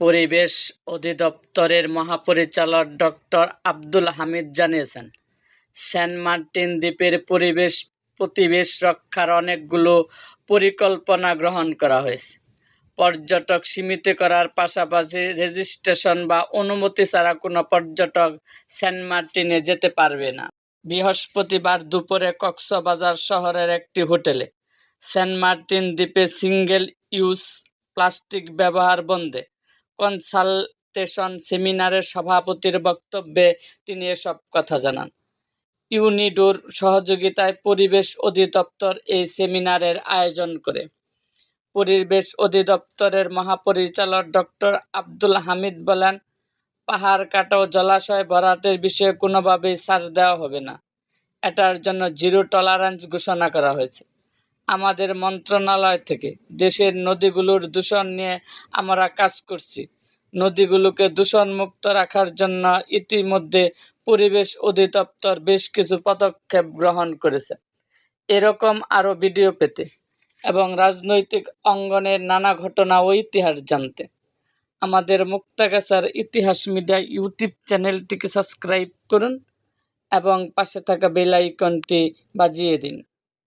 পরিবেশ অধিদপ্তরের মহাপরিচালক ডক্টর আব্দুল হামিদ জানিয়েছেন, সেন্ট মার্টিন দ্বীপের পরিবেশ, প্রতিবেশ রক্ষার অনেকগুলো পরিকল্পনা গ্রহণ করা হয়েছে। পর্যটক সীমিত করার পাশাপাশি রেজিস্ট্রেশন বা অনুমতি ছাড়া কোনো পর্যটক সেন্ট মার্টিনে যেতে পারবে না। বৃহস্পতিবার দুপুরে কক্সবাজার শহরের একটি হোটেলে সেন্ট মার্টিন দ্বীপে সিঙ্গেল ইউজ প্লাস্টিক ব্যবহার বন্ধে কনসালটেশন সেমিনারের সভাপতির বক্তব্যে তিনি এসব কথা জানান। ইউনিডোর সহযোগিতায় পরিবেশ অধিদপ্তর এই সেমিনারের আয়োজন করে। পরিবেশ অধিদপ্তরের মহাপরিচালক ডক্টর আব্দুল হামিদ বলেন, পাহাড় কাটা ও জলাশয় ভরাটের বিষয়ে কোনোভাবেই ছাড় দেওয়া হবে না। এটার জন্য জিরো টলারেন্স ঘোষণা করা হয়েছে। আমাদের মন্ত্রণালয় থেকে দেশের নদীগুলোর দূষণ নিয়ে আমরা কাজ করছি। নদীগুলোকে দূষণমুক্ত রাখার জন্য ইতিমধ্যে পরিবেশ অধিদপ্তর বেশ কিছু পদক্ষেপ গ্রহণ করেছে। এরকম আরও ভিডিও পেতে এবং রাজনৈতিক অঙ্গনের নানা ঘটনা ও ইতিহাস জানতে। আমাদের মুক্তাগাছার ইতিহাস মিডিয়া ইউটিউব চ্যানেলটিকে সাবস্ক্রাইব করুন এবং পাশে থাকা বেল আইকনটি বাজিয়ে দিন।